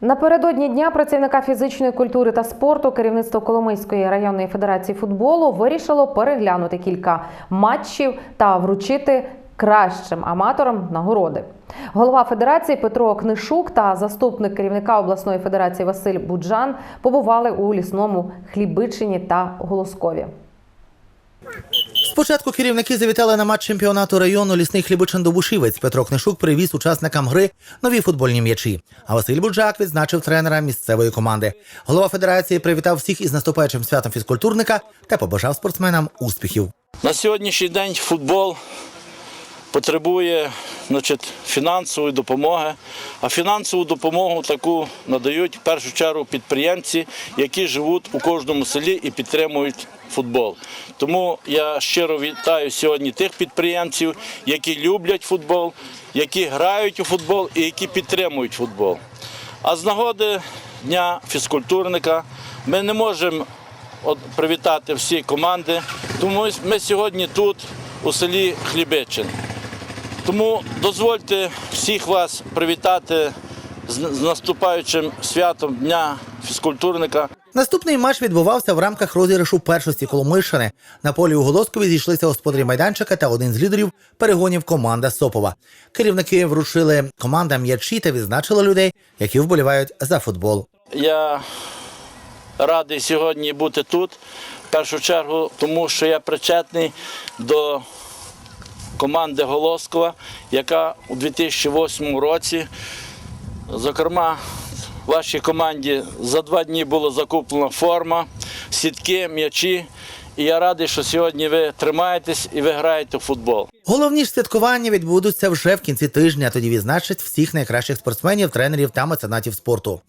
Напередодні дня працівника фізичної культури та спорту керівництво Коломийської районної федерації футболу вирішило переглянути кілька матчів та вручити кращим аматорам нагороди. Голова федерації Петро Книшук та заступник керівника обласної федерації Василь Буджан побували у лісному Хлібичині та Голоскові. Спочатку керівники завітали на матч чемпіонату району лісний хлібочин Добушівець. Петро Книшук привіз учасникам гри нові футбольні м'ячі. А Василь Буджак відзначив тренера місцевої команди. Голова федерації привітав всіх із наступаючим святом фізкультурника та побажав спортсменам успіхів. На сьогоднішній день футбол потребує значить, фінансової допомоги, а фінансову допомогу таку надають в першу чергу підприємці, які живуть у кожному селі і підтримують футбол. Тому я щиро вітаю сьогодні тих підприємців, які люблять футбол, які грають у футбол і які підтримують футбол. А з нагоди Дня фізкультурника ми не можемо привітати всі команди. Тому ми сьогодні тут, у селі Хлібичин. Тому дозвольте всіх вас привітати з, наступаючим святом Дня фізкультурника. Наступний матч відбувався в рамках розіграшу першості Коломийщини. На полі у Голоскові зійшлися господарі майданчика та один з лідерів перегонів команда Сопова. Керівники вручили командам м'ячі та відзначили людей, які вболівають за футбол. Я радий сьогодні бути тут, в першу чергу, тому що я причетний до команди Голоскова, яка у 2008 році, зокрема, вашій команді за два дні була закуплена форма, сітки, м'ячі. І я радий, що сьогодні ви тримаєтесь і ви граєте в футбол. Головні ж святкування відбудуться вже в кінці тижня. Тоді відзначать всіх найкращих спортсменів, тренерів та меценатів спорту.